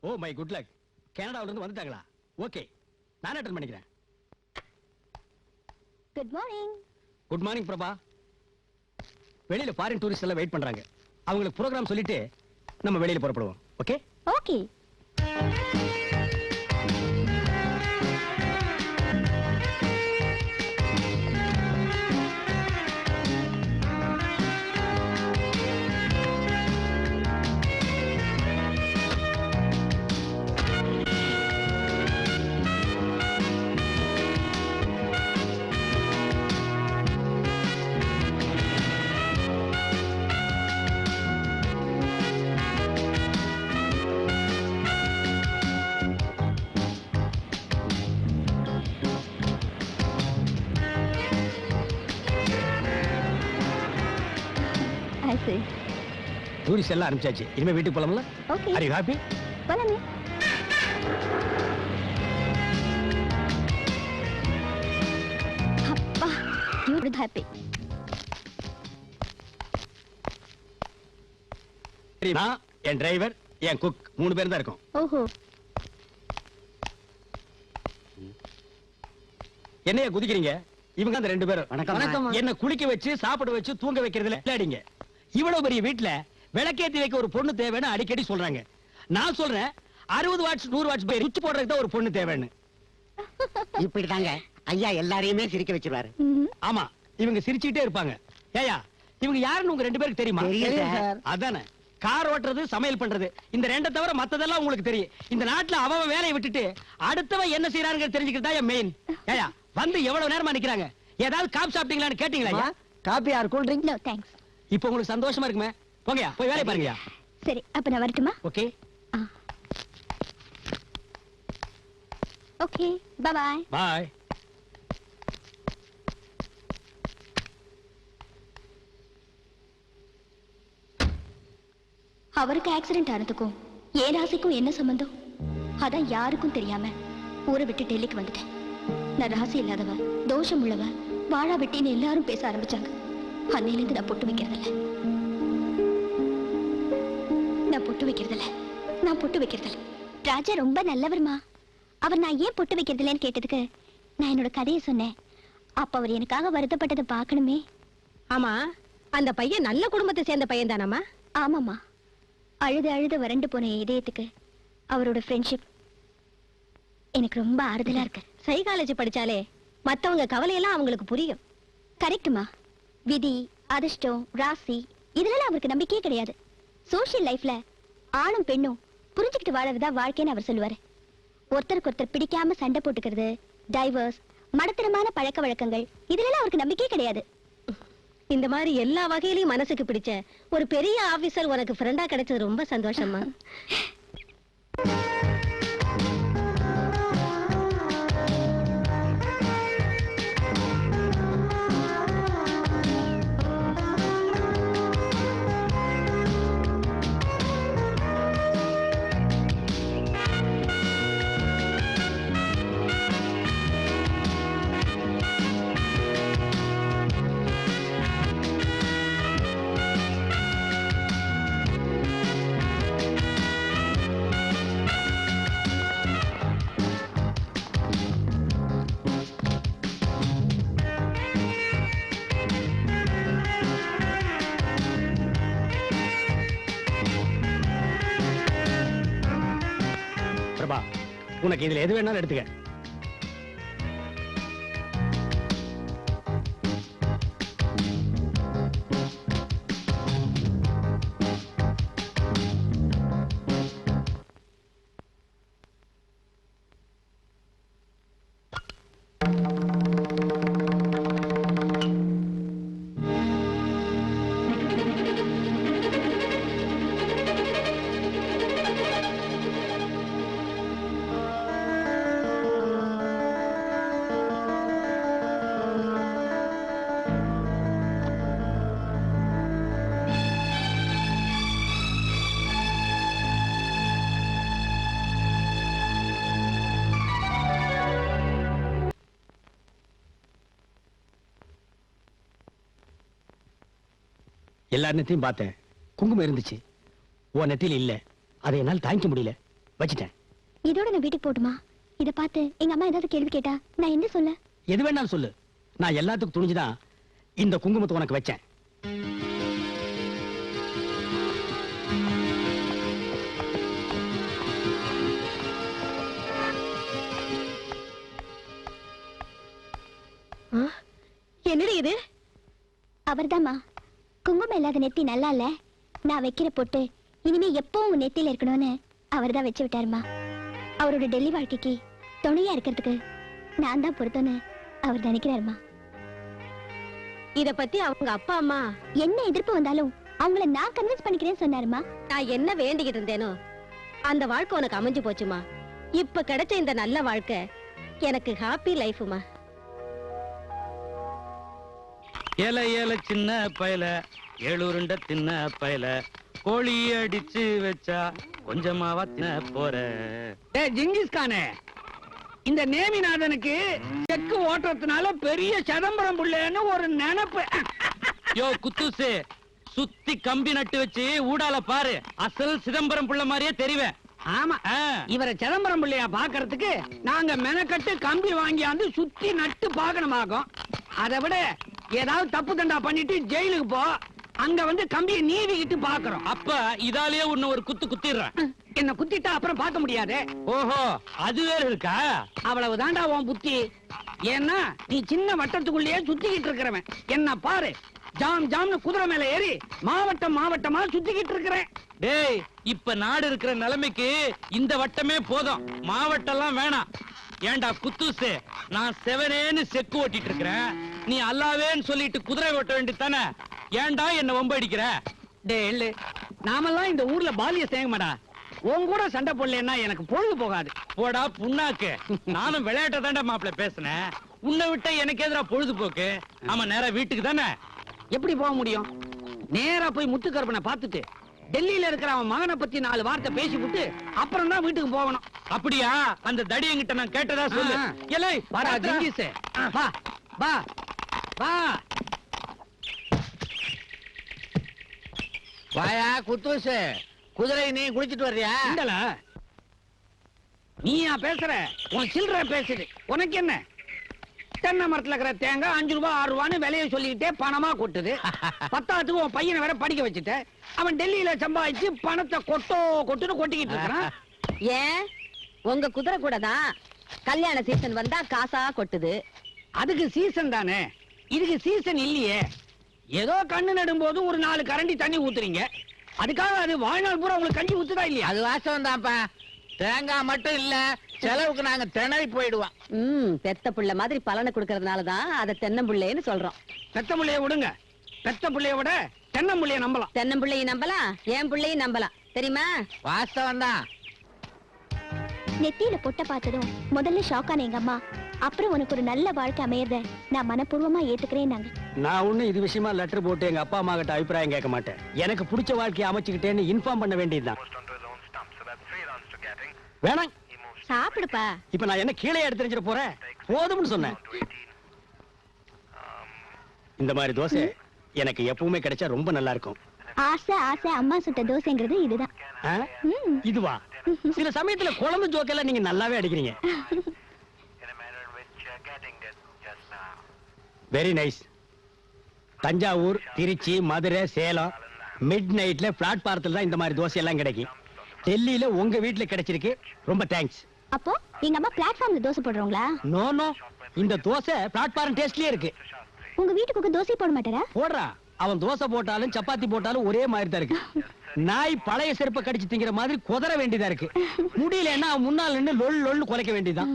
O my good luck கனடாவுல இருந்து வந்துட்டாங்களா? ஓகே நான் அட்டன் பண்ணிக்கிறேன். Good morning good morning Prabha. வெளியில ஃபாரின் டூரிஸ்ட் எல்லாம் வெயிட் பண்றாங்க. அவங்களுக்கு ப்ரோக்ராம் சொல்லிட்டு நம்ம வெளியில புறப்படுவோம். Okay okay I see. Tourist எல்லாம் அனுப்பிச்சாச்சு. இனிமே வீட்டுக்கு போலாம்ல? ஓகே ஆர் யூ ஹாப்பி போலாமே. அப்பா யூ ஹாப்பி நான் என் டிரைவர் என் குக் மூணு பேர் தான் இருக்கோம். ஓஹோ. என்னைய குதிக்கிறீங்க? இவங்க அந்த ரெண்டு பேரும். வணக்கம். வணக்கம். என்ன குளிக்க வச்சு சாப்பிட வச்சு தூங்க வைக்கிறதுல விளையாடிங்க. இவ்வளவு பெரிய வீட்ல விளக்கேத்தி வைக்க ஒரு பொண்ணு தேவைன்னு அடிக்கடி சொல்றாங்க. நான் சொல்றேன் அறுபது வாட்ஸ் நூறு வாட்ஸ் போய் ரிச் போடுறதுக்கு தான் ஒரு பொண்ணு தேவைன்னு. இப்படிதாங்க. ஐயா எல்லாரையுமே சிரிக்க வச்சிருவாரு. ஆமா இவங்க சிரிச்சுக்கிட்டே இருப்பாங்க. ஏயா இவங்க யாருன்னு உங்க ரெண்டு பேருக்கு தெரியுமா. அதானே. கார் ஓட்டுறது சமையல் பண்றது. இந்த ரெண்டை தவிர மத்ததெல்லாம் உங்களுக்கு தெரியும். இந்த நாட்டுல அவன் அவன் வேலையை விட்டுட்டு அடுத்தவன் என்ன செய்யறாங்க தெரிஞ்சுக்கிட்டு தான் மெயின் ஏயா வந்து எவ்வளவு நேரமா நிக்கிறாங்க? ஏதாவது காப் சாப்பிட்டீங்களான்னு கேட்டீங்களா ஐயா? Coffee or cool drink no thanks இப்போ உங்களுக்கு சந்தோஷமா இருக்குமே? போங்கயா போய் வேலையை பாருங்கயா சரி அப்ப நான் வரட்டுமா? ஓகே. Okay bye bye. அவருக்கு ஆக்சிடென்ட் ஆனதுக்கும் என் ராசிக்கும் என்ன சம்பந்தம்? அதான் யாருக்கும் தெரியாம ஊரை விட்டு டெல்லிக்கு வந்துட்டேன். நான் ராசி இல்லாதவ தோஷம் உள்ளவ வாழா வெட்டின்னு எல்லாரும் பேச ஆரம்பிச்சாங்க. அன்னையிலேருந்து நான் பொட்டு வைக்கிறதில்ல. நான் பொட்டு வைக்கிறதில்ல. நான் பொட்டு வைக்கிறதில்ல. ராஜா ரொம்ப நல்லவர்மா. அவர் நான் ஏன் பொட்டு வைக்கிறதில்லன்னு கேட்டதுக்கு நான் என்னோட கதையை சொன்னேன். அப்ப அவர் எனக்காக வருத்தப்பட்டதை பார்க்கணுமே. ஆமா அந்த பையன் நல்ல குடும்பத்தை சேர்ந்த பையன் தானம்மா? ஆமாம்மா. அழுது அழுது வறண்டு போன இதயத்துக்கு அவரோட ஃப்ரெண்ட்ஷிப் எனக்கு ரொம்ப ஆறுதலா இருக்கு. சைக்காலஜி படிச்சாலே மத்தவங்க கவலையெல்லாம் அவங்களுக்கு புரியும். கரெக்ட்டுமா விதி அதிர்ஷ்டம் ராசி இதுலலாம் அவருக்கு நம்பிக்கையே கிடையாது. சோஷியல் லைஃப்ல ஆணும் பெண்ணும் புரிஞ்சுக்கிட்டு வாழறதா வாழ்க்கைன்னு அவர் சொல்லுவாரு. ஒருத்தருக்கு ஒருத்தர் பிடிக்காம சண்டை போட்டுக்கிறது டைவர்ஸ் மடத்தனமான பழக்க வழக்கங்கள் இதுலலாம் அவருக்கு நம்பிக்கையே கிடையாது. இந்த மாதிரி எல்லா வகையிலயும் மனசுக்கு பிடிச்ச ஒரு பெரிய ஆபீசர் உனக்கு ஃப்ரெண்டா கிடைச்சது ரொம்ப சந்தோஷமா பிரபா உனக்கு இதுல எது வேணாலும் எடுத்துக்க. எல்லா நெத்தையும் பார்த்தேன். குங்குமம் இருந்துச்சு. உன் நெத்தியில இல்ல. அதை என்னால் தாங்கிக்க முடியல. வச்சிட்டேன். இதோட நான் வீட்டுக்கு போட்டுமா? இத பார்த்து எங்க அம்மா ஏதாவது கேள்வி கேட்டா நான் என்ன சொல்ல? எது வேணாலும் சொல்லு. நான் எல்லாத்துக்கும் துணிஞ்சுதான் இந்த குங்குமத்தை உனக்கு வச்சேன். என்னடி இது? அவர்தாம்மா. குங்குமம் இல்லாத நெத்தி நல்லா இல்ல நான் வைக்கிற பொட்டு இனிமே எப்பவும் உன் நெத்தியில இருக்கணும்னு அவர்தான் வச்சு விட்டாருமா. அவரோட டெல்லி வாழ்க்கைக்கு துணையா இருக்கிறதுக்கு நான் தான் பொருத்தம்னு அவர் நினைக்கிறாருமா. இத பத்தி அவங்க அப்பா அம்மா என்ன எதிர்ப்பு வந்தாலும் அவங்கள நான் கன்வின்ஸ் பண்ணிக்கிறேன்னு சொன்னாருமா? நான் என்ன வேண்டிக்கிட்டு இருந்தேனோ அந்த வாழ்க்கை உனக்கு அமைஞ்சு போச்சுமா. இப்ப கிடைச்ச இந்த நல்ல வாழ்க்கை எனக்கு ஹாப்பி லைஃப்மா ஏல ஏல சின்ன பயல ஏழுருண்ட தின்ன பயல கோழி அடிச்சு வச்சா கொஞ்சமாவா தின்ன போற. டேய் ஜிங்கிஸ் கானே இந்த நேமிநாதனுக்கு செக்கு ஓட்டுறதுனால பெரிய சிதம்பரம் புள்ளைன்னு ஒரு நினைப்பு. யோ குத்துசு சுத்தி கம்பி நட்டு வச்சு ஊடால பாரு. அசல் சிதம்பரம் புள்ள மாதிரியே தெரிவேன். ஆமா இவரை சிதம்பரம் பிள்ளையா பாக்குறதுக்கு நாங்க மெனக்கட்டு கம்பி வாங்கியாந்து சுத்தி நட்டு பாக்கணுமாக்கும் அதை விட ஏதாவது தப்பு தண்டா பண்ணிட்டு ஜெயிலுக்கு போ. அங்க வந்து கம்பியை நீவிக்கிட்டு பாக்குறோம் அப்ப இதாலேயே உன்னை ஒரு குத்து குத்திடுறேன். என்ன குத்திட்டா அப்புறம் பார்க்க முடியாது. ஓஹோ அது வேற இருக்கா? அவ்வளவு தாண்டா உன் புத்தி. ஏன்னா நீ சின்ன வட்டத்துக்குள்ளேயே சுத்திக்கிட்டு இருக்கிறவன். என்ன பாரு ஜாம் ஜாம்னு குதிரை மேல ஏறி மாவட்டம் மாவட்டமா சுத்திக்கிட்டு இருக்கிறேன். டேய் இப்ப நாடு இருக்கிற நிலைமைக்கு இந்த வட்டமே போதும். மாவட்டம்லாம் வேணாம். ஏன்டா குத்துசு? நான் செவனேன்னு செக்கு ஓட்டிட்டு இருக்கிறேன் நீ அல்லாவேன்னு சொல்லிட்டு குதிரை ஓட்ட வேண்டியதானே ஏன்டா என்ன வம்படிக்கிற டே எள்ளு. நாமெல்லாம் இந்த ஊர்ல பாலிய சேங்கமாடா உன் கூட சண்டை போடலன்னா எனக்கு பொழுது போகாது. போடா புண்ணாக்கு. நானும் விளையாட்ட தாண்டா மாப்பிள பேசினேன். உன்னை விட்ட எனக்கு எதிரா பொழுதுபோக்கு. ஆமா நேரா வீட்டுக்கு தானே? எப்படி போக முடியும்? நேரா போய் முத்துக்கருப்பனை பார்த்துட்டு டெல்லியில இருக்கிற அவன் மகனை பத்தி நாலு வார்த்தை பேசிவிட்டு அப்புறம் தான் வீட்டுக்கு போகணும். அப்படியா? அந்த தடி என்கிட்ட நான் கேட்டதா சொல்லு. ஏலே வாடா? ஜிங்கிஸ் வா வா வா. வாயா குத்தூசு. குதிரை நீ குளிச்சிட்டு வர்றியா? இந்தல. நீயா பேசுற? உன் சில்லற பேசுது. உனக்கு என்ன? தென்னை மரத்துல இருக்கிற தேங்காய் அஞ்சு ரூபாய் ஆறு ரூபான்னு விலைய சொல்லிக்கிட்டே பணமா கொட்டுது. பத்தாத்துக்கு உன் பையனை வேற படிக்க வச்சுட்ட. அவன் டெல்லியில சம்பாதிச்சு பணத்தை கொட்டோ கொட்டுன்னு கொட்டிக்கிட்டு இருக்கிறான். ஏன்? உங்க குதிரை கூட தான் கல்யாண சீசன் வந்தா காசா கொட்டுது. அதுக்கு சீசன் தானே. இதுக்கு சீசன் இல்லையே. ஏதோ கண்ணு நடும்போது ஒரு நாலு கரண்டி தண்ணி ஊத்துறீங்க. அதுக்காக அது வாழ்நாள் பூரா உங்களுக்கு கஞ்சி ஊத்துதா இல்லையா? அது வாஸ்தவம் தான்ப்பா. தேங்காய் மட்டும் இல்ல செலவுக்கு நாங்க திணறி போயிடுவோம். ம் பெத்த புள்ள மாதிரி பலனை கொடுக்கறதுனால தான் அதை தென்னம்புள்ளைன்னு சொல்றோம். பெத்த புள்ளைய விடுங்க. பெத்த புள்ளைய விட தென்னம்புள்ளைய நம்பலாம். தென்னம்புள்ளையும் நம்பலாம் என் புள்ளையும் நம்பலாம். தெரியுமா? வாஸ்தவம் தான். நெத்தியில பொட்ட பார்த்ததும் முதல்ல ஷாக் ஆன எங்க அம்மா. அப்புறம் உனக்கு ஒரு நல்ல வாழ்க்கை அமையறத நான் மனப்பூர்வமா ஏத்துக்கிறேன் நாங்க. நான் ஒண்ணு இது விஷயமா லெட்டர் போட்டு எங்க அப்பா அம்மா கிட்ட அபிப்பிராயம் கேட்க மாட்டேன். எனக்கு பிடிச்ச வாழ்க்கையை அமைச்சுக்கிட்டேன்னு இன்ஃபார்ம் பண்ண வேண்டியதுதான். வேணாம். சாப்பிடுப்பா. இப்ப நான் என்ன கீழே எடுத்து தெரிஞ்சிட போறேன்? போதும்னு சொன்னேன். இந்த மாதிரி தோசை எனக்கு எப்பவுமே கிடைச்சா ரொம்ப நல்லா இருக்கும். ஆசை ஆசை அம்மா சுட்ட தோசைங்கிறது இதுதான். இதுவா? சில சமயத்துல குழம்பு ஜோக்கெல்லாம் நீங்க நல்லாவே அடிக்கிறீங்க. Very nice Thanjavur Trichy Madurai Salem mid நைட்ல பிளாட்பாரத்துல தான் இந்த மாதிரி தோசை எல்லாம் கிடைக்கும். டெல்லியில உங்க வீட்ல கிடைச்சிருக்கு. ரொம்ப தேங்க்ஸ் அப்போ எங்க அம்மா பிளாட்ஃபார்ம்ல தோசை போடுறவங்களா? நோ நோ இந்த தோசை பிளாட்பாரம் டேஸ்ட்லயே இருக்கு. உங்க வீட்டுக்கு தோசை போட மாட்டாரா? போடுறா. அவன் தோசை போட்டாலும் சப்பாத்தி போட்டாலும் ஒரே மாதிரி தான் இருக்கு. நாய் பழைய செருப்பை கடிச்சு திங்கிற மாதிரி குதற வேண்டியதா இருக்கு. முடியலன்னா அவன் முன்னால் நின்னு லொல் லொல்னு குலைக்க வேண்டியதுதான்.